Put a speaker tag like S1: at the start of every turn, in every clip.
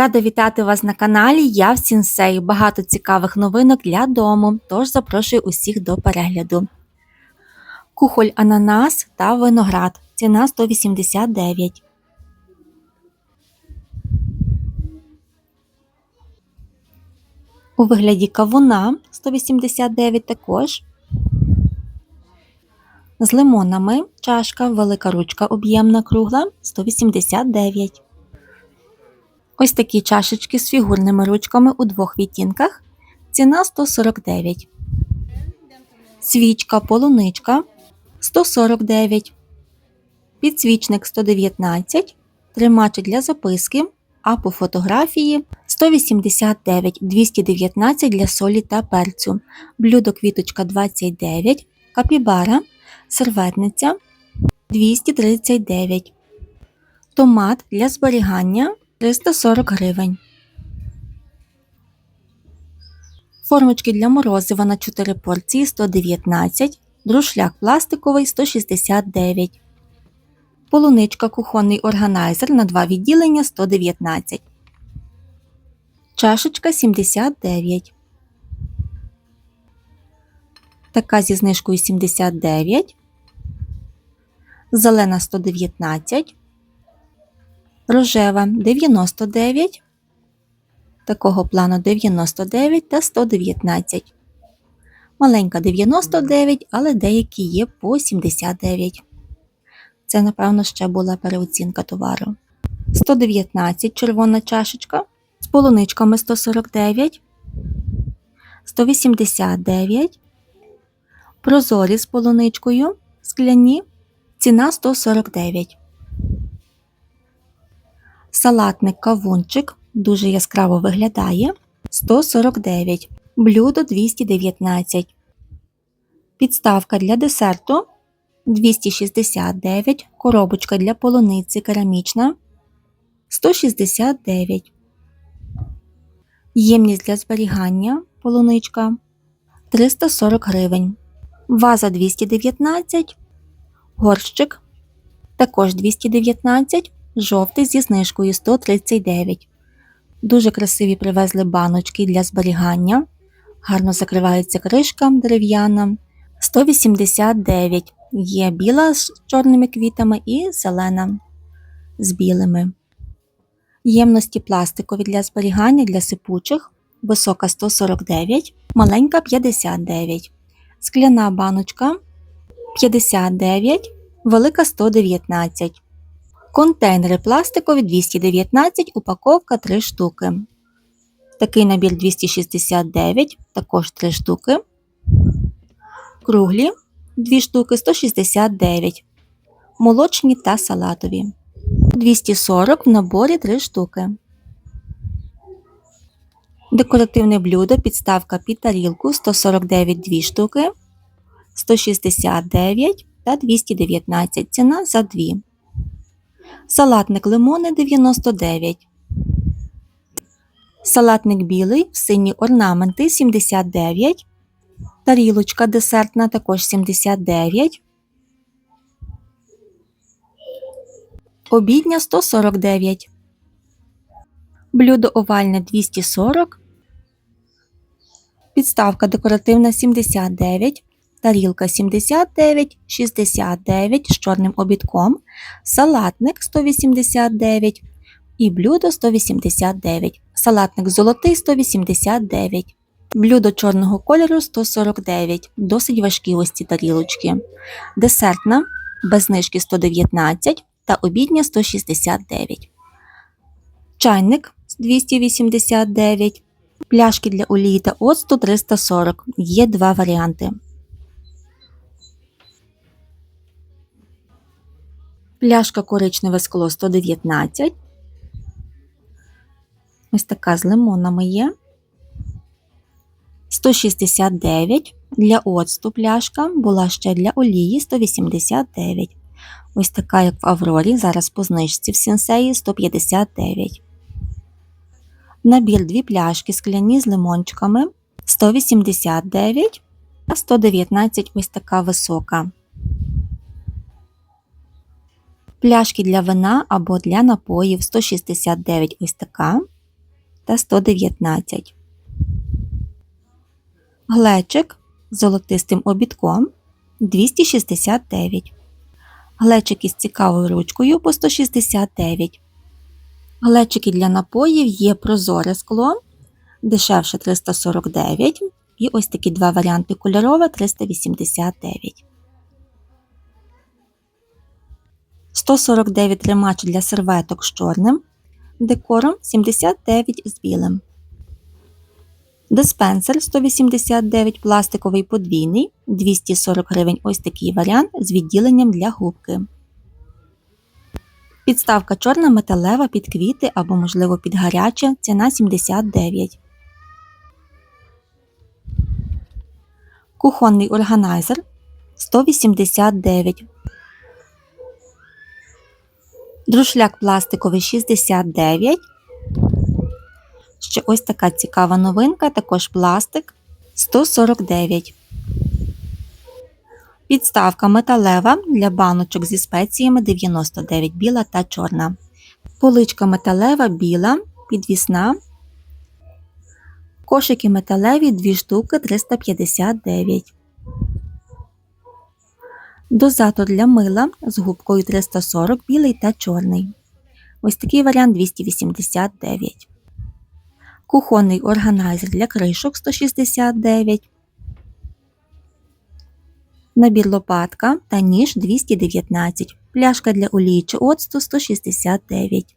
S1: Рада вітати вас на каналі. Я в Сінсей. Багато цікавих новинок для дому, тож запрошую усіх до перегляду. Кухоль ананас та виноград. Ціна 189. У вигляді кавуна 189 також. З лимонами чашка, велика ручка об'ємна кругла 189. Ось такі чашечки з фігурними ручками у двох відтінках. Ціна 149. Свічка полуничка 149. Підсвічник 119. Тримач для записки. А по фотографії 189 219 для солі та перцю. Блюдо квіточка 29. Капібара. Серветниця 239. Томат для зберігання 340 гривень. Формочки для морозива на 4 порції 119, друшляк пластиковий 169. Полуничка кухонний органайзер на 2 відділення 119. Чашечка 79. Така зі знижкою 79. Зелена 119 рожева 99, такого плану 99 та 119. Маленька 99, але деякі є по 79. Це, напевно, ще була переоцінка товару. 119 червона чашечка з полуничками 149, 189, прозорі з полуничкою, скляні, ціна 149. Салатник кавунчик дуже яскраво виглядає 149, блюдо 219. Підставка для десерту 269, коробочка для полуниці керамічна 169. Ємність для зберігання полуничка 340 гривень. Ваза 219, горщик також 219 жовтий зі знижкою 139. Дуже красиві привезли баночки для зберігання. Гарно закривається кришка дерев'яна. 189 є біла з чорними квітами і зелена з білими. Ємності пластикові для зберігання для сипучих. Висока 149, маленька 59. Скляна баночка 59, велика 119. Контейнери пластикові 219, упаковка 3 штуки. Такий набір 269, також 3 штуки. Круглі 2 штуки 169. Молочні та салатові. 240 в наборі 3 штуки. Декоративне блюдо, підставка під тарілку 149 2 штуки, 169 та 219 ціна за 2. Салатник лимони 99. Салатник білий сині орнаменти 79. Тарілочка десертна також 79. Обідня 149. Блюдо овальне 240. Підставка декоративна 79 тарілка 79, 69 з чорним обідком, салатник 189 і блюдо 189, салатник золотий 189, блюдо чорного кольору 149, досить важкі ось ці тарілочки, десертна без знижки 119 та обідня 169, чайник 289, пляшки для олії та оцту 340, є два варіанти. Пляшка коричневе скло 119. Ось така з лимонами є. 169 для оцту пляшка, була ще для олії 189. Ось така, як в Аврорі, зараз по знижці в сенсеї 159. Набір дві пляшки скляні з лимончиками 189, а 119 ось така висока. Пляшки для вина або для напоїв 169 ось така. та 119. Глечик з золотистим обідком 269. Глечики з цікавою ручкою по 169. Глечики для напоїв є прозоре скло, дешевше 349. І ось такі два варіанти кольорове 389. 149 тримач для серветок з чорним. Декором 79 з білим. Диспенсер 189 пластиковий подвійний, 240 гривень ось такий варіант з відділенням для губки. Підставка чорна металева під квіти або, можливо, під гаряче. Ціна 79. Кухонний органайзер 189. Друшляк пластиковий 69. Ще ось така цікава новинка, також пластик 149. Підставка металева для баночок зі спеціями 99 біла та чорна. Поличка металева біла, підвісна. Кошики металеві 2 штуки 359. Дозатор для мила з губкою 340 білий та чорний. Ось такий варіант 289. Кухонний органайзер для кришок 169. Набір лопатка та ніж 219. Пляшка для олії чи оцту 169.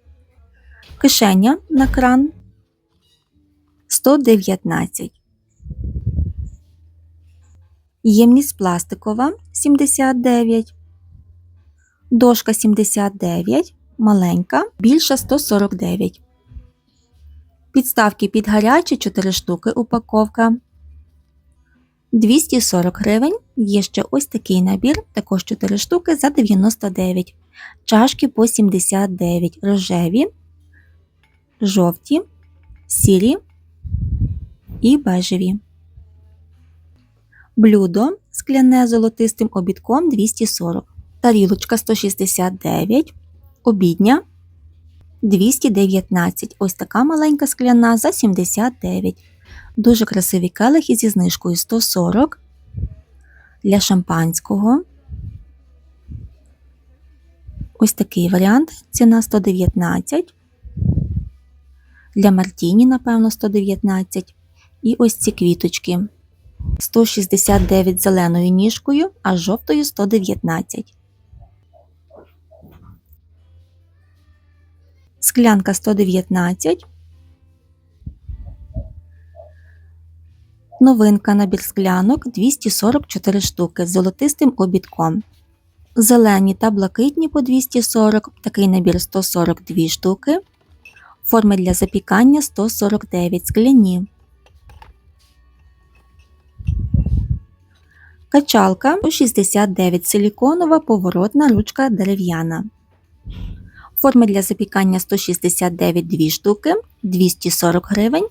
S1: Кишеня на кран 119. Ємність пластикова 79. Дошка 79. Маленька, більша 149. Підставки під гарячі 4 штуки упаковка. 240 гривень. Є ще ось такий набір, також 4 штуки за 99. Чашки по 79 рожеві, жовті, сірі і бежеві. Блюдо скляне золотистим обідком 240. Тарілочка 169, обідня 219. Ось така маленька скляна за 79. Дуже красиві келихи зі знижкою 140 для шампанського. Ось такий варіант. Ціна 119. Для Мартіні, напевно, 119. І ось ці квіточки. 169 зеленою ніжкою, а жовтою 119. Склянка 119. Новинка набір склянок 244 штуки з золотистим обідком. Зелені та блакитні по 240, такий набір 142 штуки. Форми для запікання 149 скляні. Качалка 69 силіконова поворотна ручка дерев'яна. Форми для запікання 169 2 штуки, 240 гривень,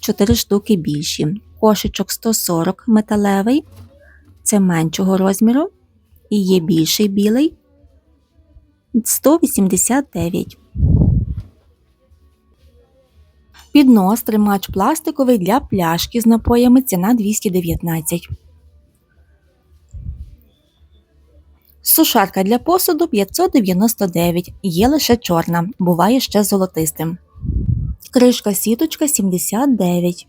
S1: 4 штуки більші. Кошечок 140 металевий, це меншого розміру. І є більший білий 189. Піднос тримач пластиковий для пляшки з напоями ціна 219. Сушарка для посуду 599. Є лише чорна, буває ще золотистим. Кришка сіточка 79.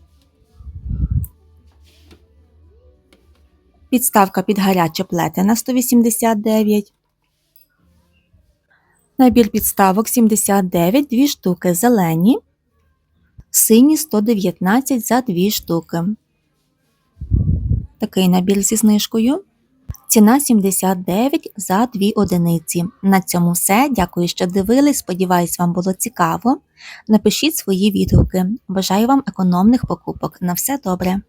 S1: Підставка під гаряче плетена 189. Набір підставок 79, 2 штуки зелені. Сині 119 за 2 штуки. Такий набір зі знижкою. Ціна 79 за 2 одиниці. На цьому все. Дякую, що дивились. Сподіваюсь, вам було цікаво. Напишіть свої відгуки. Бажаю вам економних покупок. На все добре!